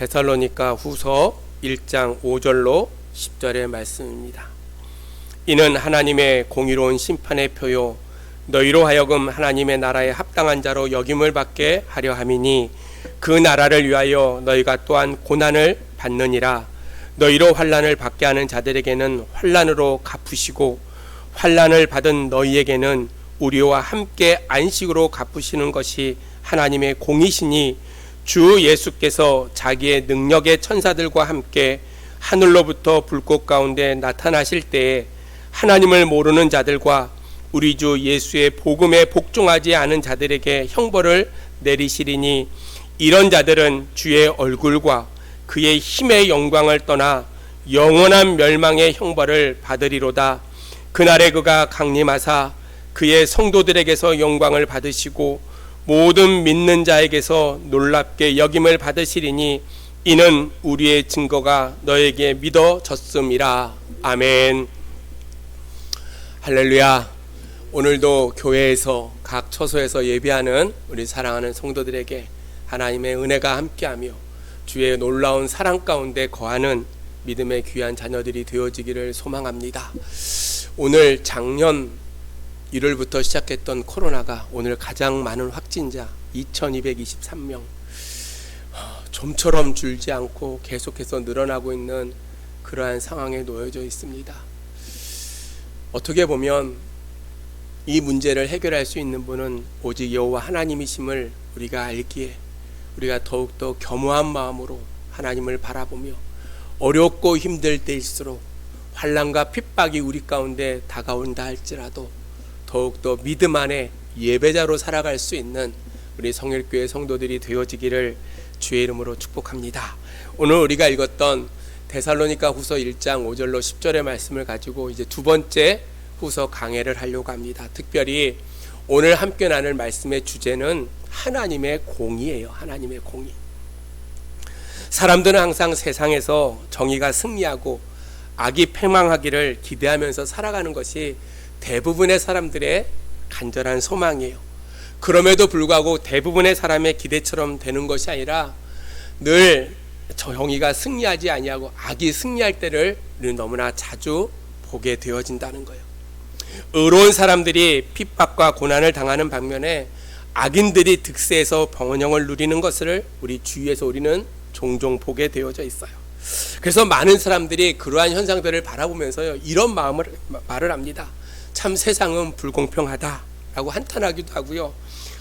데살로니가 후서 1장 5절로 10절의 말씀입니다. 이는 하나님의 공의로운 심판의 표요 너희로 하여금 하나님의 나라에 합당한 자로 여김을 받게 하려 함이니 그 나라를 위하여 너희가 또한 고난을 받느니라 너희로 환란을 받게 하는 자들에게는 환란으로 갚으시고 환란을 받은 너희에게는 우리와 함께 안식으로 갚으시는 것이 하나님의 공이시니 주 예수께서 자기의 능력의 천사들과 함께 하늘로부터 불꽃 가운데 나타나실 때에 하나님을 모르는 자들과 우리 주 예수의 복음에 복종하지 않은 자들에게 형벌을 내리시리니 이런 자들은 주의 얼굴과 그의 힘의 영광을 떠나 영원한 멸망의 형벌을 받으리로다. 그날에 그가 강림하사 그의 성도들에게서 영광을 받으시고 모든 믿는 자에게서 놀랍게 여김을 받으시리니 이는 우리의 증거가 너에게 믿어졌음이라. 아멘. 할렐루야. 오늘도 교회에서 각 처소에서 예배하는 우리 사랑하는 성도들에게 하나님의 은혜가 함께하며 주의 놀라운 사랑 가운데 거하는 믿음의 귀한 자녀들이 되어지기를 소망합니다. 오늘 작년 1월부터 시작했던 코로나가 오늘 가장 많은 확진자 2223명 좀처럼 줄지 않고 계속해서 늘어나고 있는 그러한 상황에 놓여져 있습니다. 어떻게 보면 이 문제를 해결할 수 있는 분은 오직 여호와 하나님이심을 우리가 알기에 우리가 더욱더 겸허한 마음으로 하나님을 바라보며 어렵고 힘들 때일수록 환란과 핍박이 우리 가운데 다가온다 할지라도 더욱더 믿음 안에 예배자로 살아갈 수 있는 우리 성일교회 성도들이 되어지기를 주의 이름으로 축복합니다. 오늘 우리가 읽었던 데살로니가 후서 1장 5절로 10절의 말씀을 가지고 이제 두 번째 후서 강해를 하려고 합니다. 특별히 오늘 함께 나눌 말씀의 주제는 하나님의 공의예요. 하나님의 공의. 사람들은 항상 세상에서 정의가 승리하고 악이 패망하기를 기대하면서 살아가는 것이 대부분의 사람들의 간절한 소망이에요. 그럼에도 불구하고 대부분의 사람의 기대처럼 되는 것이 아니라 늘 정의가 승리하지 아니하고 악이 승리할 때를 너무나 자주 보게 되어진다는 거예요. 의로운 사람들이 핍박과 고난을 당하는 반면에 악인들이 득세해서 병원형을 누리는 것을 우리 주위에서 우리는 종종 보게 되어져 있어요. 그래서 많은 사람들이 그러한 현상들을 바라보면서요 이런 마음을 말을 합니다. 참 세상은 불공평하다라고 한탄하기도 하고요.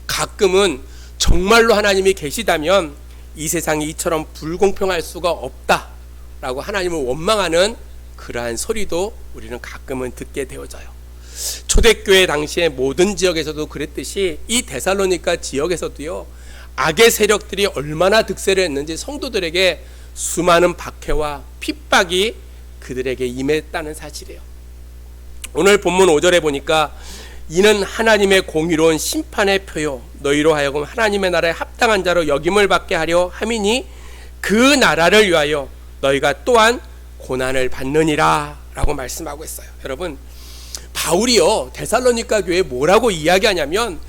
가끔은 정말로 하나님이 계시다면 이 세상이 이처럼 불공평할 수가 없다라고 하나님을 원망하는 그러한 소리도 우리는 가끔은 듣게 되어져요. 초대교회 당시에 모든 지역에서도 그랬듯이 이 데살로니가 지역에서도요 악의 세력들이 얼마나 득세를 했는지 성도들에게 수많은 박해와 핍박이 그들에게 임했다는 사실이에요. 오늘 본문 5절에 보니까 이는 하나님의 공의로운 심판의 표요 너희로 하여금 하나님의 나라에 합당한 자로 여김을 받게 하려 함이니 그 나라를 위하여 너희가 또한 고난을 받느니라라고 말씀하고 있어요. 여러분 바울이요 데살로니가 교회에 뭐라고 이야기하냐면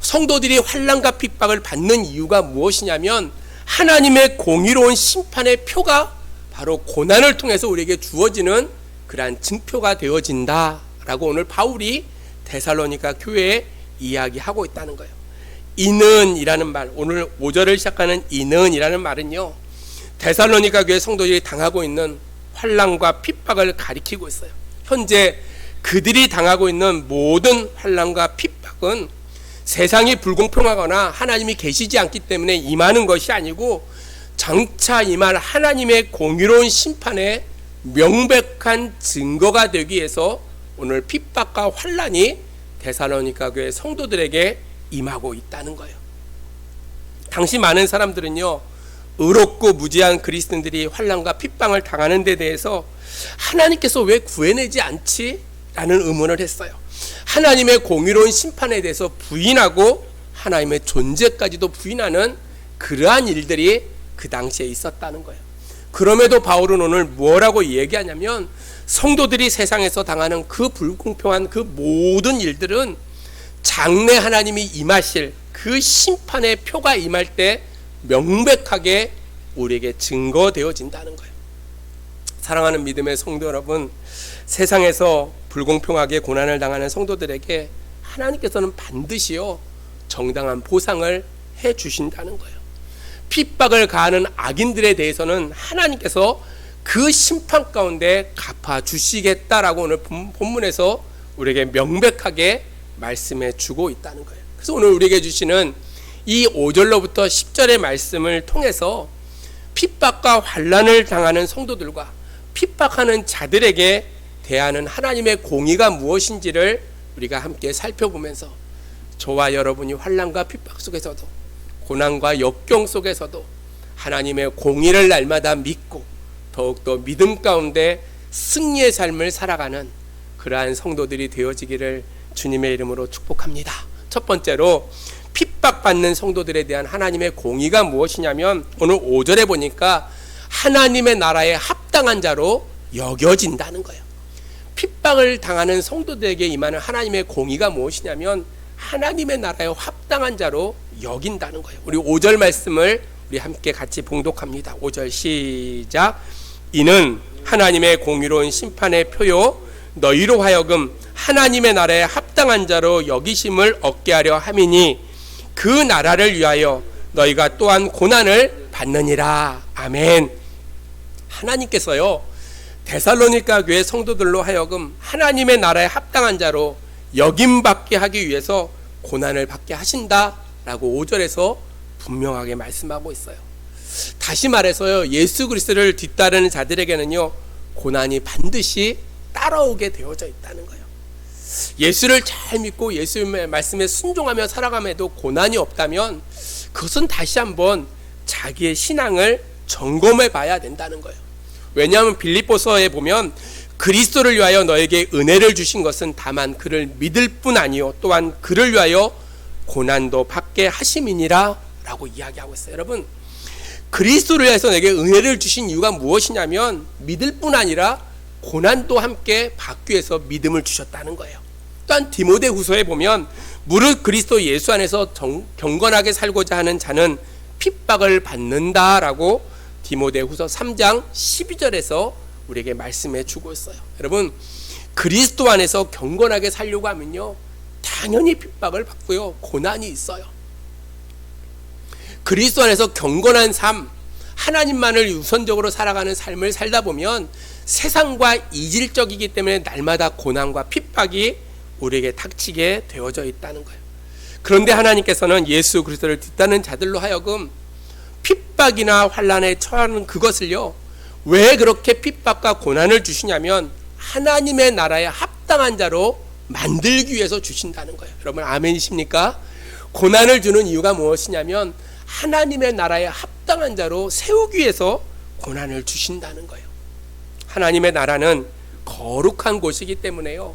성도들이 환란과 핍박을 받는 이유가 무엇이냐면 하나님의 공의로운 심판의 표가 바로 고난을 통해서 우리에게 주어지는 그러한 증표가 되어진다 라고 오늘 바울이 데살로니가 교회에 이야기하고 있다는 거예요. 이는이라는 말, 오늘 5절을 시작하는 이는이라는 말은요. 데살로니가 교회 성도들이 당하고 있는 환란과 핍박을 가리키고 있어요. 현재 그들이 당하고 있는 모든 환란과 핍박은 세상이 불공평하거나 하나님이 계시지 않기 때문에 임하는 것이 아니고 장차 임할 하나님의 공의로운 심판에 명백한 증거가 되기 위해서 오늘 핍박과 환란이 데살로니가 교회 성도들에게 임하고 있다는 거예요. 당시 많은 사람들은요. 의롭고 무지한 그리스도인들이 환란과 핍박을 당하는 데 대해서 하나님께서 왜 구해내지 않지? 라는 의문을 했어요. 하나님의 공의로운 심판에 대해서 부인하고 하나님의 존재까지도 부인하는 그러한 일들이 그 당시에 있었다는 거예요. 그럼에도 바울은 오늘 뭐라고 얘기하냐면 성도들이 세상에서 당하는 그 불공평한 그 모든 일들은 장래 하나님이 임하실 그 심판의 표가 임할 때 명백하게 우리에게 증거되어진다는 거예요. 사랑하는 믿음의 성도 여러분, 세상에서 불공평하게 고난을 당하는 성도들에게 하나님께서는 반드시요 정당한 보상을 해 주신다는 거예요. 핍박을 가하는 악인들에 대해서는 하나님께서 그 심판 가운데 갚아 주시겠다라고 오늘 본- 본문에서 우리에게 명백하게 말씀해 주고 있다는 거예요. 그래서 오늘 우리에게 주시는 이 5절로부터 10절의 말씀을 통해서 핍박과 환란을 당하는 성도들과 핍박하는 자들에게 대하는 하나님의 공의가 무엇인지를 우리가 함께 살펴보면서 저와 여러분이 환란과 핍박 속에서도 고난과 역경 속에서도 하나님의 공의를 날마다 믿고 더욱더 믿음 가운데 승리의 삶을 살아가는 그러한 성도들이 되어지기를 주님의 이름으로 축복합니다. 첫 번째로 핍박받는 성도들에 대한 하나님의 공의가 무엇이냐면 오늘 5절에 보니까 하나님의 나라에 합당한 자로 여겨진다는 거예요. 핍박을 당하는 성도들에게 임하는 하나님의 공의가 무엇이냐면 하나님의 나라에 합당한 자로 여긴다는 거예요. 우리 5절 말씀을 우리 함께 같이 봉독합니다. 5절 시작. 이는 하나님의 공의로운 심판의 표요 너희로 하여금 하나님의 나라에 합당한 자로 여기심을 얻게 하려 함이니 그 나라를 위하여 너희가 또한 고난을 받느니라. 아멘. 하나님께서요. 데살로니가 교회 성도들로 하여금 하나님의 나라에 합당한 자로 역임받게 하기 위해서 고난을 받게 하신다라고 5절에서 분명하게 말씀하고 있어요. 다시 말해서요. 예수 그리스도를 뒤따르는 자들에게는요. 고난이 반드시 따라오게 되어져 있다는 거예요. 예수를 잘 믿고 예수의 말씀에 순종하며 살아감에도 고난이 없다면 그것은 다시 한번 자기의 신앙을 점검해 봐야 된다는 거예요. 왜냐하면 빌립보서에 보면 그리스도를 위하여 너에게 은혜를 주신 것은 다만 그를 믿을 뿐 아니요 또한 그를 위하여 고난도 받게 하심이니라 라고 이야기하고 있어요. 여러분 그리스도를 위해서 내게 은혜를 주신 이유가 무엇이냐면 믿을 뿐 아니라 고난도 함께 받기 위해서 믿음을 주셨다는 거예요. 또한 디모데 후서에 보면 무릇 그리스도 예수 안에서 정, 경건하게 살고자 하는 자는 핍박을 받는다라고 디모데 후서 3장 12절에서 우리에게 말씀해 주고 있어요. 여러분 그리스도 안에서 경건하게 살려고 하면요. 당연히 핍박을 받고요. 고난이 있어요. 그리스도 안에서 경건한 삶, 하나님만을 우선적으로 살아가는 삶을 살다 보면 세상과 이질적이기 때문에 날마다 고난과 핍박이 우리에게 닥치게 되어져 있다는 거예요. 그런데 하나님께서는 예수 그리스도를 뒤따는 자들로 하여금 핍박이나 환란에 처하는 그것을요. 왜 그렇게 핍박과 고난을 주시냐면 하나님의 나라에 합당한 자로 만들기 위해서 주신다는 거예요. 여러분 아멘이십니까? 고난을 주는 이유가 무엇이냐면 하나님의 나라에 합당한 자로 세우기 위해서 고난을 주신다는 거예요. 하나님의 나라는 거룩한 곳이기 때문에요.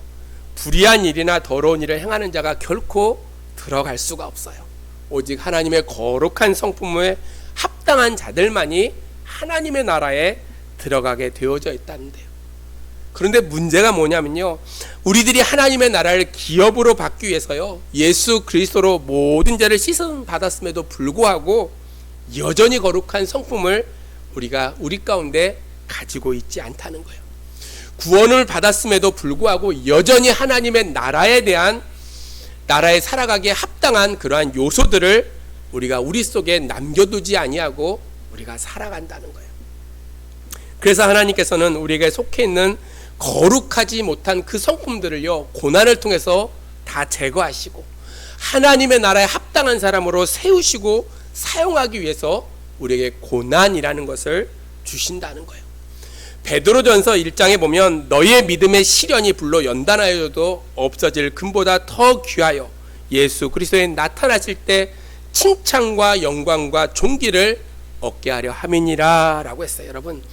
불의한 일이나 더러운 일을 행하는 자가 결코 들어갈 수가 없어요. 오직 하나님의 거룩한 성품에 합당한 자들만이 하나님의 나라에 들어가게 되어져 있다는데요. 그런데 문제가 뭐냐면요. 우리들이 하나님의 나라를 기업으로 받기 위해서요. 예수 그리스도로 모든 죄를 씻음 받았음에도 불구하고 여전히 거룩한 성품을 우리가 우리 가운데 가지고 있지 않다는 거예요. 구원을 받았음에도 불구하고 여전히 하나님의 나라에 대한 나라에 살아가기에 합당한 그러한 요소들을 우리가 우리 속에 남겨두지 아니하고 우리가 살아간다는 거예요. 그래서 하나님께서는 우리에게 속해 있는 거룩하지 못한 그 성품들을요 고난을 통해서 다 제거하시고 하나님의 나라에 합당한 사람으로 세우시고 사용하기 위해서 우리에게 고난이라는 것을 주신다는 거예요. 베드로전서 1장에 보면 너희의 믿음의 시련이 불로 연단하여도 없어질 금보다 더 귀하여 예수 그리스도에 나타나실 때 칭찬과 영광과 존귀를 얻게 하려 함이니라라고 했어요. 여러분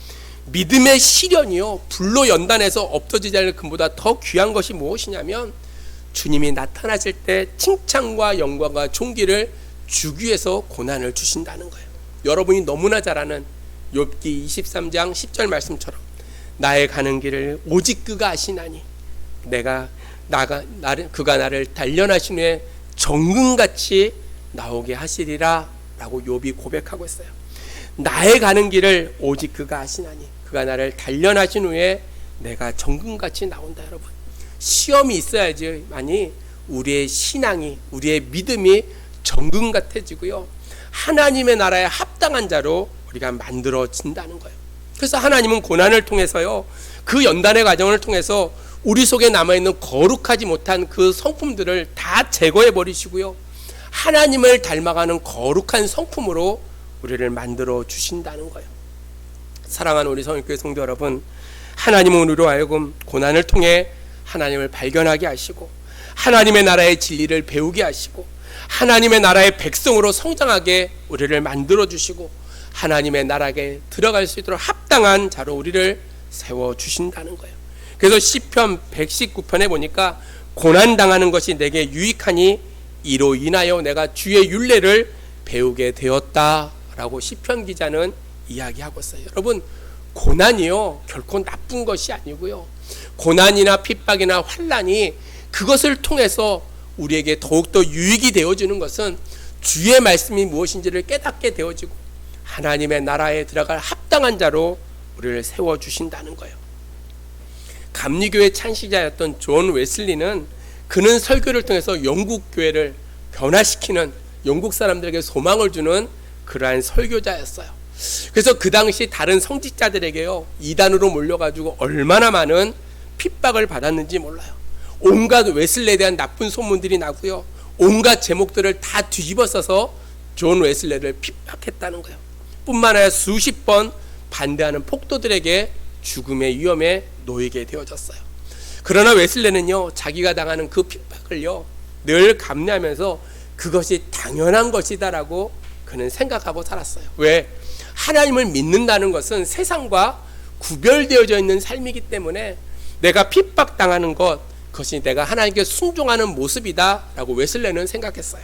믿음의 시련이요 불로 연단해서 없어지지 않을 금보다 더 귀한 것이 무엇이냐면 주님이 나타나실 때 칭찬과 영광과 존귀를 주기 위해서 고난을 주신다는 거예요. 여러분이 너무나 잘 아는 욥기 23장 10절 말씀처럼 나의 가는 길을 오직 그가 아시나니 내가 나가 나를 그가 나를 단련하신 후에 정금같이 나오게 하시리라라고 욥이 고백하고 있어요. 나의 가는 길을 오직 그가 하시나니 그가 나를 단련하신 후에 내가 정금같이 나온다 여러분. 시험이 있어야지만이 우리의 신앙이 우리의 믿음이 정금 같아지고요. 하나님의 나라에 합당한 자로 우리가 만들어진다는 거예요. 그래서 하나님은 고난을 통해서요 그 연단의 과정을 통해서 우리 속에 남아있는 거룩하지 못한 그 성품들을 다 제거해 버리시고요. 하나님을 닮아가는 거룩한 성품으로 우리를 만들어 주신다는 거예요. 사랑하는 우리 성일교회 성도 여러분, 하나님은 우리로 하여금 고난을 통해 하나님을 발견하게 하시고 하나님의 나라의 진리를 배우게 하시고 하나님의 나라의 백성으로 성장하게 우리를 만들어 주시고 하나님의 나라에 들어갈 수 있도록 합당한 자로 우리를 세워 주신다는 거예요. 그래서 시편 119편에 보니까 고난 당하는 것이 내게 유익하니 이로 인하여 내가 주의 윤례를 배우게 되었다라고 시편 기자는 이야기하고 있어요. 여러분 고난이요 결코 나쁜 것이 아니고요. 고난이나 핍박이나 환란이 그것을 통해서 우리에게 더욱더 유익이 되어지는 것은 주의 말씀이 무엇인지를 깨닫게 되어지고 하나님의 나라에 들어갈 합당한 자로 우리를 세워 주신다는 거예요. 감리교회 찬시자였던 존 웨슬리는 그는 설교를 통해서 영국 교회를 변화시키는 영국 사람들에게 소망을 주는 그러한 설교자였어요. 그래서 그 당시 다른 성직자들에게요 이단으로 몰려가지고 얼마나 많은 핍박을 받았는지 몰라요. 온갖 웨슬레에 대한 나쁜 소문들이 나고요. 온갖 제목들을 다 뒤집어 써서 존 웨슬레를 핍박했다는 거예요. 뿐만 아니라 수십 번 반대하는 폭도들에게 죽음의 위험에 놓이게 되어졌어요. 그러나 웨슬레는요 자기가 당하는 그 핍박을요 늘 감내하면서 그것이 당연한 것이다라고 그는 생각하고 살았어요. 왜? 하나님을 믿는다는 것은 세상과 구별되어져 있는 삶이기 때문에 내가 핍박당하는 것 그것이 내가 하나님께 순종하는 모습이다라고 웨슬레는 생각했어요.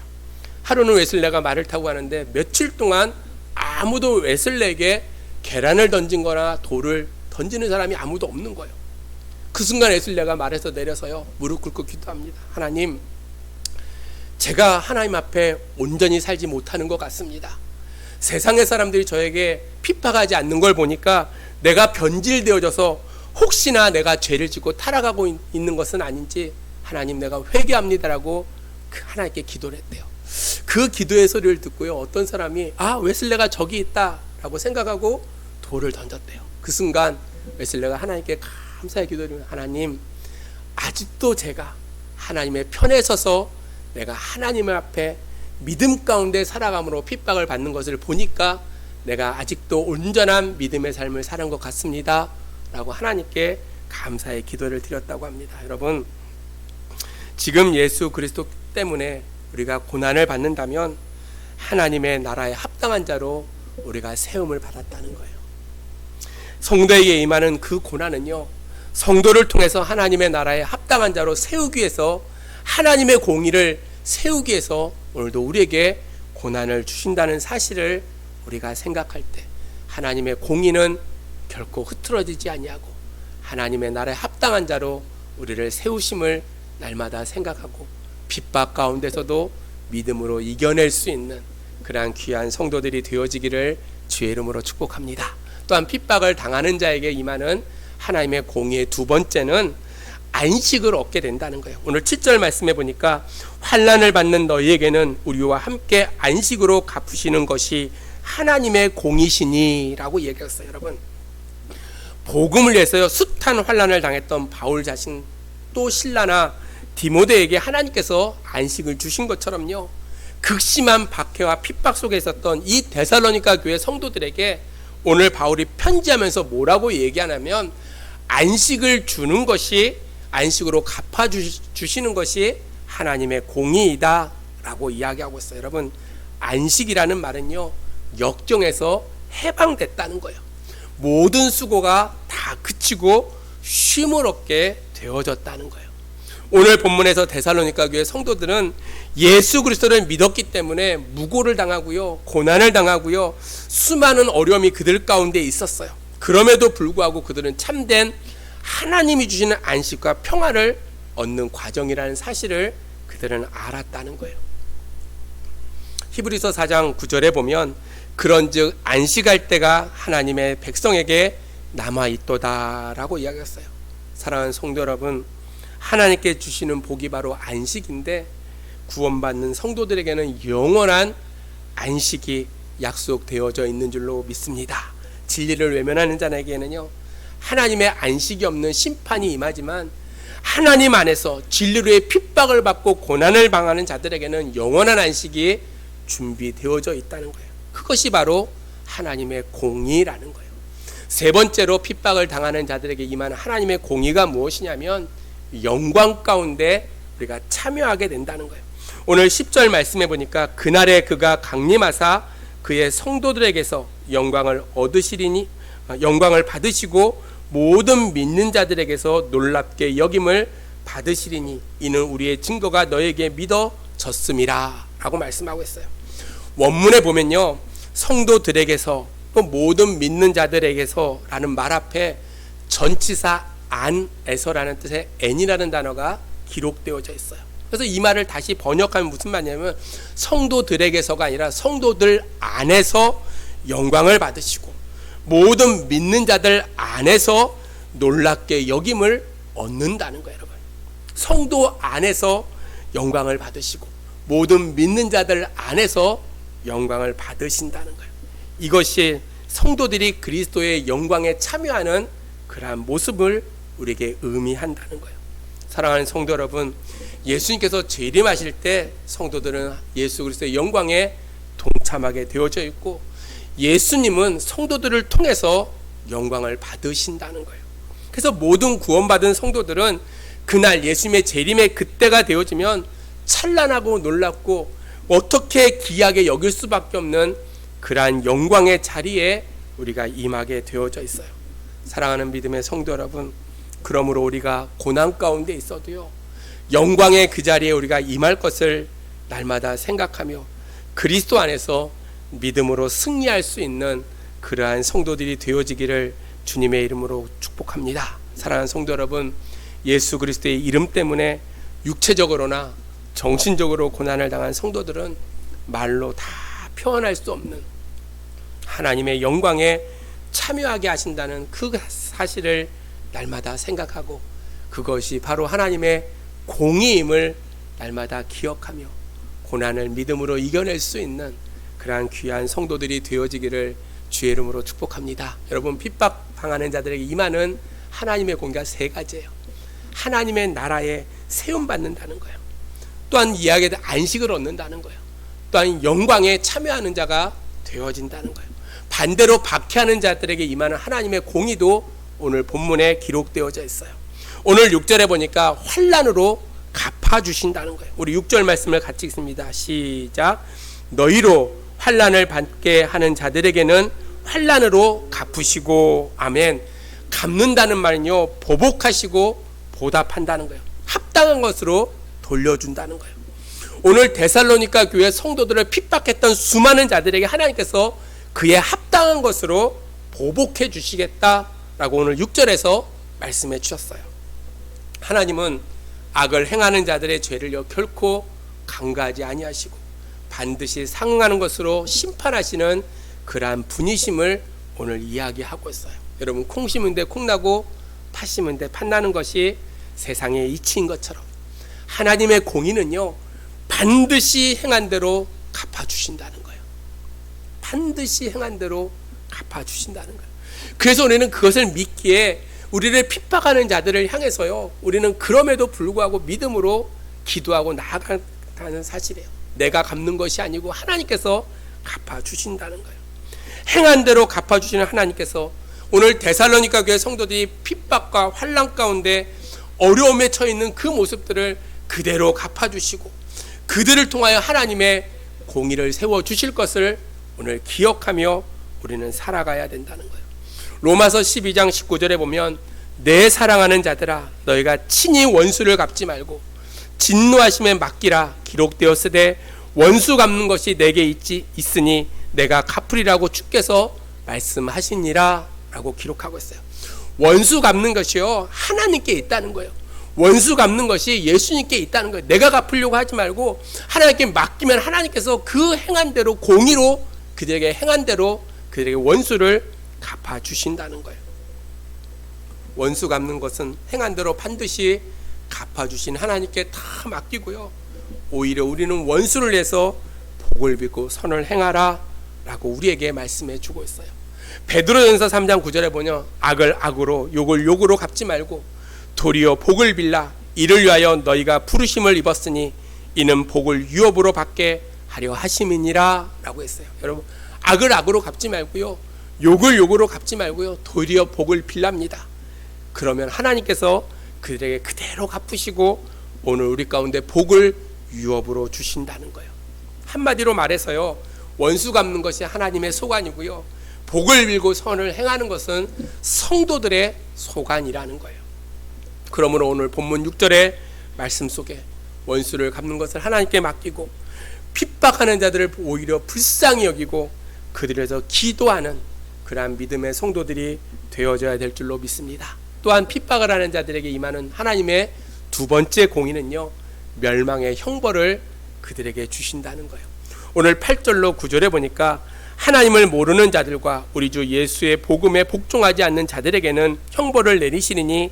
하루는 웨슬레가 말을 타고 가는데 며칠 동안 아무도 웨슬레에게 계란을 던진 거나 돌을 던지는 사람이 아무도 없는 거예요. 그 순간 웨슬레가 말에서 내려서요. 무릎 꿇고 기도합니다. 하나님 제가 하나님 앞에 온전히 살지 못하는 것 같습니다. 세상의 사람들이 저에게 핍박하지 않는 걸 보니까 내가 변질되어져서 혹시나 내가 죄를 짓고 타락하고 있는 것은 아닌지 하나님 내가 회개합니다라고 그 하나님께 기도를 했대요. 그 기도의 소리를 듣고요. 어떤 사람이 아 웨슬레가 저기 있다라고 생각하고 돌을 던졌대요. 그 순간 웨슬레가 하나님께 감사의 기도를 하나님 아직도 제가 하나님의 편에 서서 내가 하나님 앞에 믿음 가운데 살아감으로 핍박을 받는 것을 보니까 내가 아직도 온전한 믿음의 삶을 사는 것 같습니다. 라고 하나님께 감사의 기도를 드렸다고 합니다. 여러분, 지금 예수 그리스도 때문에 우리가 고난을 받는다면 하나님의 나라에 합당한 자로 우리가 세움을 받았다는 거예요. 성도에게 임하는 그 고난은요, 성도를 통해서 하나님의 나라에 합당한 자로 세우기 위해서 하나님의 공의를 세우기 위해서 오늘도 우리에게 고난을 주신다는 사실을 우리가 생각할 때 하나님의 공의는 결코 흐트러지지 아니하고 하나님의 나라에 합당한 자로 우리를 세우심을 날마다 생각하고 핍박 가운데서도 믿음으로 이겨낼 수 있는 그러한 귀한 성도들이 되어지기를 주의 이름으로 축복합니다. 또한 핍박을 당하는 자에게 임하는 하나님의 공의의 두 번째는 안식을 얻게 된다는 거예요. 오늘 7절 말씀해 보니까 환난을 받는 너희에게는 우리와 함께 안식으로 갚으시는 것이 하나님의 공이시니라고 얘기했어요, 여러분. 복음을 위해서요 숱한 환난을 당했던 바울 자신 또 신라나 디모데에게 하나님께서 안식을 주신 것처럼요 극심한 박해와 핍박 속에 있었던 이 데살로니가 교회 성도들에게 오늘 바울이 편지하면서 뭐라고 얘기하냐면 안식을 주는 것이 안식으로 갚아 주시는 것이 하나님의 공의이다라고 이야기하고 있어요. 여러분 안식이라는 말은요 역정에서 해방됐다는 거예요. 모든 수고가 다 그치고 쉼을 얻게 되어졌다는 거예요. 오늘 본문에서 데살로니가 교회 성도들은 예수 그리스도를 믿었기 때문에 무고를 당하고요, 고난을 당하고요, 수많은 어려움이 그들 가운데 있었어요. 그럼에도 불구하고 그들은 참된 하나님이 주시는 안식과 평화를 얻는 과정이라는 사실을 그들은 알았다는 거예요. 히브리서 4장 9절에 보면 그런즉 안식할 때가 하나님의 백성에게 남아 있도다라고 이야기했어요. 사랑하는 성도 여러분, 하나님께 주시는 복이 바로 안식인데 구원받는 성도들에게는 영원한 안식이 약속되어져 있는 줄로 믿습니다. 진리를 외면하는 자에게는요. 하나님의 안식이 없는 심판이 임하지만 하나님 안에서 진리로의 핍박을 받고 고난을 당하는 자들에게는 영원한 안식이 준비되어져 있다는 거예요. 그것이 바로 하나님의 공의라는 거예요. 세 번째로 핍박을 당하는 자들에게 임하는 하나님의 공의가 무엇이냐면 영광 가운데 우리가 참여하게 된다는 거예요. 오늘 10절 말씀해 보니까 그날에 그가 강림하사 그의 성도들에게서 영광을 얻으시리니 영광을 받으시고 모든 믿는 자들에게서 놀랍게 여김을 받으시리니 이는 우리의 증거가 너에게 믿어졌음이라 라고 말씀하고 있어요. 원문에 보면요. 성도들에게서 또 모든 믿는 자들에게서라는 말 앞에 전치사 안에서라는 뜻의 n이라는 단어가 기록되어져 있어요. 그래서 이 말을 다시 번역하면 무슨 말이냐면 성도들에게서가 아니라 성도들 안에서 영광을 받으시고 모든 믿는 자들 안에서 놀랍게 여김을 얻는다는 거예요, 여러분. 성도 안에서 영광을 받으시고 모든 믿는 자들 안에서 영광을 받으신다는 거예요. 이것이 성도들이 그리스도의 영광에 참여하는 그러한 모습을 우리에게 의미한다는 거예요. 사랑하는 성도 여러분, 예수님께서 재림하실 때 성도들은 예수 그리스도의 영광에 동참하게 되어져 있고 예수님은 성도들을 통해서 영광을 받으신다는 거예요. 그래서 모든 구원받은 성도들은 그날 예수님의 재림의 그때가 되어지면 찬란하고 놀랍고 어떻게 귀하게 여길 수밖에 없는 그러한 영광의 자리에 우리가 임하게 되어져 있어요. 사랑하는 믿음의 성도 여러분, 그러므로 우리가 고난 가운데 있어도요. 영광의 그 자리에 우리가 임할 것을 날마다 생각하며 그리스도 안에서 믿음으로 승리할 수 있는 그러한 성도들이 되어지기를 주님의 이름으로 축복합니다. 사랑하는 성도 여러분, 예수 그리스도의 이름 때문에 육체적으로나 정신적으로 고난을 당한 성도들은 말로 다 표현할 수 없는 하나님의 영광에 참여하게 하신다는 그 사실을 날마다 생각하고 그것이 바로 하나님의 공의임을 날마다 기억하며 고난을 믿음으로 이겨낼 수 있는 그러한 귀한 성도들이 되어지기를 주의 이름으로 축복합니다. 여러분 핍박 당하는 자들에게 임하는 하나님의 공의가 세 가지예요. 하나님의 나라에 세움 받는다는 거예요. 또한 이야기에 안식을 얻는다는 거예요. 또한 영광에 참여하는 자가 되어진다는 거예요. 반대로 박해하는 자들에게 임하는 하나님의 공의도 오늘 본문에 기록되어져 있어요. 오늘 6절에 보니까 환란으로 갚아 주신다는 거예요. 우리 6절 말씀을 같이 읽습니다. 시작. 너희로 환란을 받게 하는 자들에게는 환란으로 갚으시고 아멘. 갚는다는 말은요. 보복하시고 보답한다는 거예요. 합당한 것으로 돌려준다는 거예요. 오늘 데살로니가 교회 성도들을 핍박했던 수많은 자들에게 하나님께서 그의 합당한 것으로 보복해 주시겠다라고 오늘 6절에서 말씀해 주셨어요. 하나님은 악을 행하는 자들의 죄를 결코 강가하지 아니하시고 반드시 상응하는 것으로 심판하시는 그러한 분이심을 오늘 이야기하고 있어요. 여러분 콩 심은 데 콩 나고 팥 심은 데 팥 나는 것이 세상의 이치인 것처럼 하나님의 공의는요 반드시 행한 대로 갚아 주신다는 거예요. 반드시 행한 대로 갚아 주신다는 거예요. 그래서 우리는 그것을 믿기에 우리를 핍박하는 자들을 향해서요 우리는 그럼에도 불구하고 믿음으로 기도하고 나아가는 사실이에요. 내가 갚는 것이 아니고 하나님께서 갚아 주신다는 거예요. 행한 대로 갚아 주시는 하나님께서 오늘 데살로니가 교회 성도들이 핍박과 환란 가운데 어려움에 처해 있는 그 모습들을 그대로 갚아 주시고 그들을 통하여 하나님의 공의를 세워 주실 것을 오늘 기억하며 우리는 살아가야 된다는 거예요. 로마서 12장 19절에 보면 내 사랑하는 자들아 너희가 친히 원수를 갚지 말고 진노하심에 맡기라 기록되었으되 원수 갚는 것이 내게 있지 있으니 내가 갚으리라고 주께서 말씀하시니라 라고 기록하고 있어요. 원수 갚는 것이요 하나님께 있다는 거예요. 원수 갚는 것이 예수님께 있다는 거예요. 내가 갚으려고 하지 말고 하나님께 맡기면 하나님께서 그 행한 대로 공의로 그들에게 행한 대로 그들에게 원수를 갚아 주신다는 거예요. 원수 갚는 것은 행한 대로 반드시 갚아 주신 하나님께 다 맡기고요. 오히려 우리는 원수를 내서 복을 빌고 선을 행하라 라고 우리에게 말씀해 주고 있어요. 베드로전서 3장 9절에 보면 악을 악으로 욕을 욕으로 갚지 말고 도리어 복을 빌라 이를 위하여 너희가 부르심을 입었으니 이는 복을 유업으로 받게 하려 하심이니라 라고 했어요. 여러분 악을 악으로 갚지 말고요. 욕을 욕으로 갚지 말고요. 도리어 복을 빌랍니다. 그러면 하나님께서 그들에게 그대로 갚으시고 오늘 우리 가운데 복을 유업으로 주신다는 거예요. 한마디로 말해서요. 원수 갚는 것이 하나님의 소관이고요. 복을 빌고 선을 행하는 것은 성도들의 소관이라는 거예요. 그러므로 오늘 본문 6절의 말씀 속에 원수를 갚는 것을 하나님께 맡기고 핍박하는 자들을 오히려 불쌍히 여기고 그들에서 기도하는 그러한 믿음의 성도들이 되어져야 될 줄로 믿습니다. 또한 핍박을 하는 자들에게 임하는 하나님의 두 번째 공의는요. 멸망의 형벌을 그들에게 주신다는 거예요. 오늘 8절로 9절에 보니까 하나님을 모르는 자들과 우리 주 예수의 복음에 복종하지 않는 자들에게는 형벌을 내리시니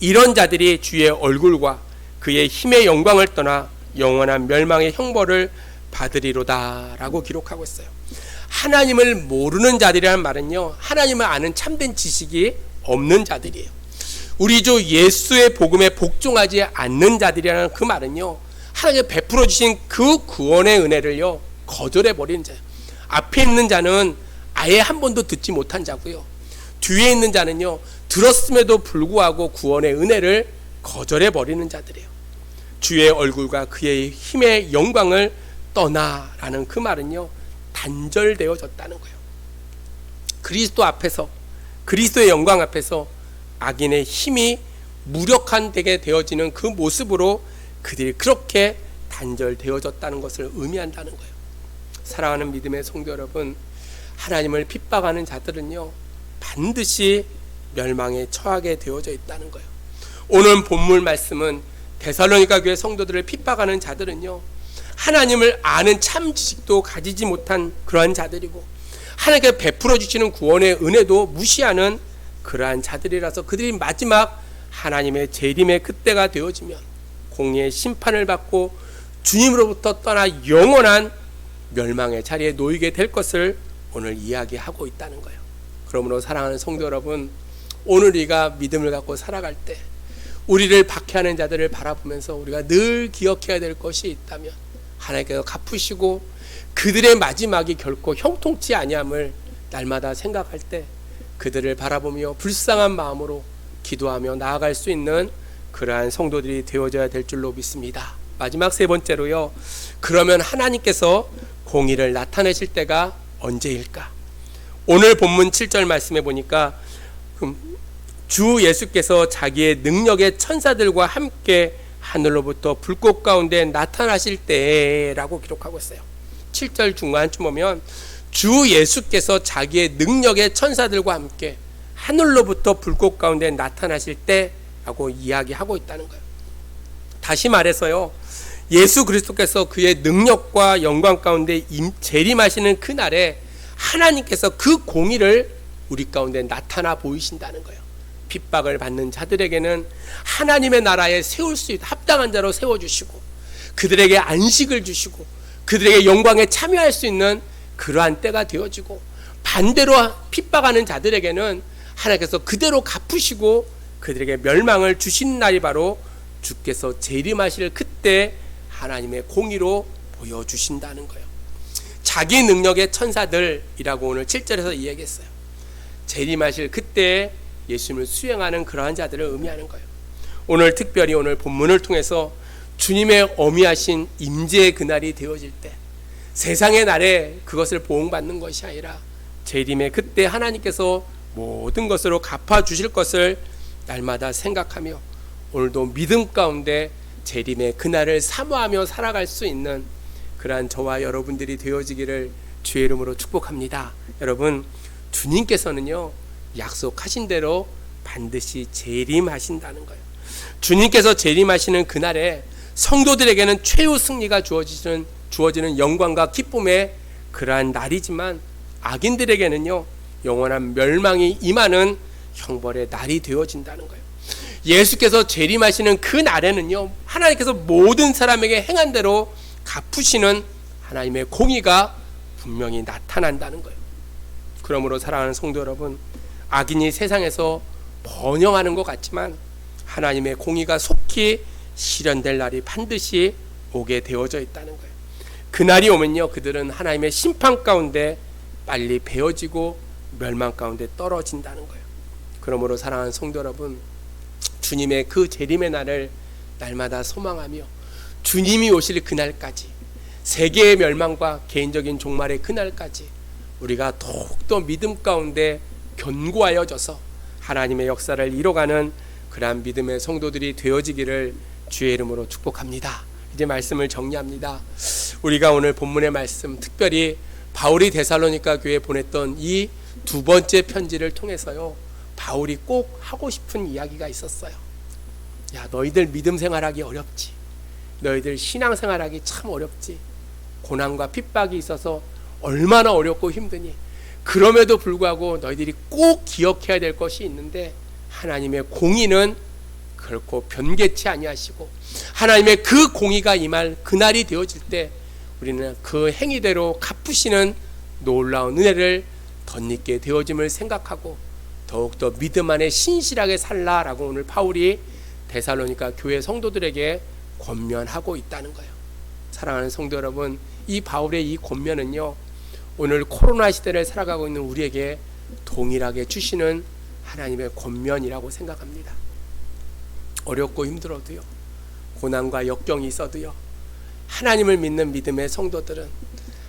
이런 자들이 주의 얼굴과 그의 힘의 영광을 떠나 영원한 멸망의 형벌을 받으리로다라고 기록하고 있어요. 하나님을 모르는 자들이라는 말은요. 하나님을 아는 참된 지식이 없는 자들이에요. 우리 주 예수의 복음에 복종하지 않는 자들이라는 그 말은요. 하나님께 베풀어 주신 그 구원의 은혜를요. 거절해 버리는 자예요. 앞에 있는 자는 아예 한 번도 듣지 못한 자고요. 뒤에 있는 자는요. 들었음에도 불구하고 구원의 은혜를 거절해 버리는 자들이에요. 주의 얼굴과 그의 힘의 영광을 떠나라는 그 말은요. 단절되어졌다는 거예요. 그리스도 앞에서 그리스도의 영광 앞에서 악인의 힘이 무력한 되게 되어지는 그 모습으로 그들이 그렇게 단절되어졌다는 것을 의미한다는 거예요. 사랑하는 믿음의 성도 여러분, 하나님을 핍박하는 자들은요, 반드시 멸망에 처하게 되어져 있다는 거예요. 오늘 본문 말씀은 데살로니가 교회 성도들을 핍박하는 자들은요, 하나님을 아는 참 지식도 가지지 못한 그러한 자들이고, 하나님께 베풀어 주시는 구원의 은혜도 무시하는 그러한 자들이라서 그들이 마지막 하나님의 재림의 그때가 되어지면 공의의 심판을 받고 주님으로부터 떠나 영원한 멸망의 자리에 놓이게 될 것을 오늘 이야기하고 있다는 거예요. 그러므로 사랑하는 성도 여러분, 오늘 우리가 믿음을 갖고 살아갈 때 우리를 박해하는 자들을 바라보면서 우리가 늘 기억해야 될 것이 있다면 하나님께서 갚으시고 그들의 마지막이 결코 형통치 아니함을 날마다 생각할 때 그들을 바라보며 불쌍한 마음으로 기도하며 나아갈 수 있는 그러한 성도들이 되어져야 될 줄로 믿습니다. 마지막 세 번째로요. 그러면 하나님께서 공의를 나타내실 때가 언제일까? 오늘 본문 7절 말씀해 보니까 주 예수께서 자기의 능력의 천사들과 함께 하늘로부터 불꽃 가운데 나타나실 때라고 기록하고 있어요. 7절 중간쯤 보면 주 예수께서 자기의 능력의 천사들과 함께 하늘로부터 불꽃 가운데 나타나실 때라고 이야기하고 있다는 거예요. 다시 말해서요. 예수 그리스도께서 그의 능력과 영광 가운데 재림하시는 그날에 하나님께서 그 공의를 우리 가운데 나타나 보이신다는 거예요. 핍박을 받는 자들에게는 하나님의 나라에 세울 수 있는 합당한 자로 세워주시고 그들에게 안식을 주시고 그들에게 영광에 참여할 수 있는 그러한 때가 되어지고 반대로 핍박하는 자들에게는 하나님께서 그대로 갚으시고 그들에게 멸망을 주신 날이 바로 주께서 재림하실 그때 하나님의 공의로 보여주신다는 거예요. 자기 능력의 천사들이라고 오늘 7절에서 이야기했어요. 재림하실 그때 예수님을 수행하는 그러한 자들을 의미하는 거예요. 오늘 특별히 오늘 본문을 통해서 주님의 어미하신 임재의 그날이 되어질 때 세상의 날에 그것을 보응받는 것이 아니라 재림의 그때 하나님께서 모든 것으로 갚아 주실 것을 날마다 생각하며 오늘도 믿음 가운데 재림의 그날을 사모하며 살아갈 수 있는 그러한 저와 여러분들이 되어지기를 주의 이름으로 축복합니다. 여러분 주님께서는요 약속하신 대로 반드시 재림하신다는 거예요. 주님께서 재림하시는 그날에 성도들에게는 최후 승리가 주어지는 주어지는 영광과 기쁨의 그러한 날이지만 악인들에게는요 영원한 멸망이 임하는 형벌의 날이 되어진다는 거예요. 예수께서 재림하시는 그 날에는요 하나님께서 모든 사람에게 행한 대로 갚으시는 하나님의 공의가 분명히 나타난다는 거예요. 그러므로 사랑하는 성도 여러분, 악인이 세상에서 번영하는 것 같지만 하나님의 공의가 속히 실현될 날이 반드시 오게 되어져 있다는 거예요. 그 날이 오면요, 그들은 하나님의 심판 가운데 빨리 베어지고 멸망 가운데 떨어진다는 거예요. 그러므로 사랑하는 성도 여러분, 주님의 그 재림의 날을 날마다 소망하며 주님이 오실 그날까지 세계의 멸망과 개인적인 종말의 그날까지 우리가 더욱더 믿음 가운데 견고하여져서 하나님의 역사를 이뤄가는 그러한 믿음의 성도들이 되어지기를 주의 이름으로 축복합니다. 이제 말씀을 정리합니다. 우리가 오늘 본문의 말씀 특별히 바울이 데살로니가 교회에 보냈던 이 두 번째 편지를 통해서요. 바울이 꼭 하고 싶은 이야기가 있었어요. 야, 너희들 믿음 생활하기 어렵지. 너희들 신앙 생활하기 참 어렵지. 고난과 핍박이 있어서 얼마나 어렵고 힘드니. 그럼에도 불구하고 너희들이 꼭 기억해야 될 것이 있는데 하나님의 공의는 결코 변개치 아니하시고 하나님의 그 공의가 임할 그날이 되어질 때 우리는 그 행위대로 갚으시는 놀라운 은혜를 덧입게 되어짐을 생각하고 더욱더 믿음 안에 신실하게 살라라고 오늘 바울이 데살로니가 교회 성도들에게 권면하고 있다는 거예요. 사랑하는 성도 여러분, 이 바울의 이 권면은요. 오늘 코로나 시대를 살아가고 있는 우리에게 동일하게 주시는 하나님의 권면이라고 생각합니다. 어렵고 힘들어도요. 고난과 역경이 있어도요. 하나님을 믿는 믿음의 성도들은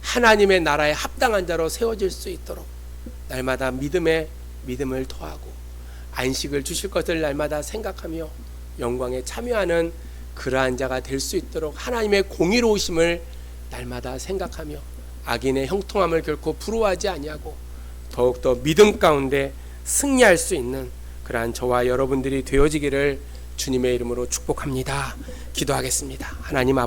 하나님의 나라에 합당한 자로 세워질 수 있도록 날마다 믿음에 믿음을 더하고 안식을 주실 것을 날마다 생각하며 영광에 참여하는 그러한 자가 될 수 있도록 하나님의 공의로우심을 날마다 생각하며 악인의 형통함을 결코 부러워하지 아니하고 더욱더 믿음 가운데 승리할 수 있는 그러한 저와 여러분들이 되어지기를 주님의 이름으로 축복합니다. 기도하겠습니다. 하나님 아버지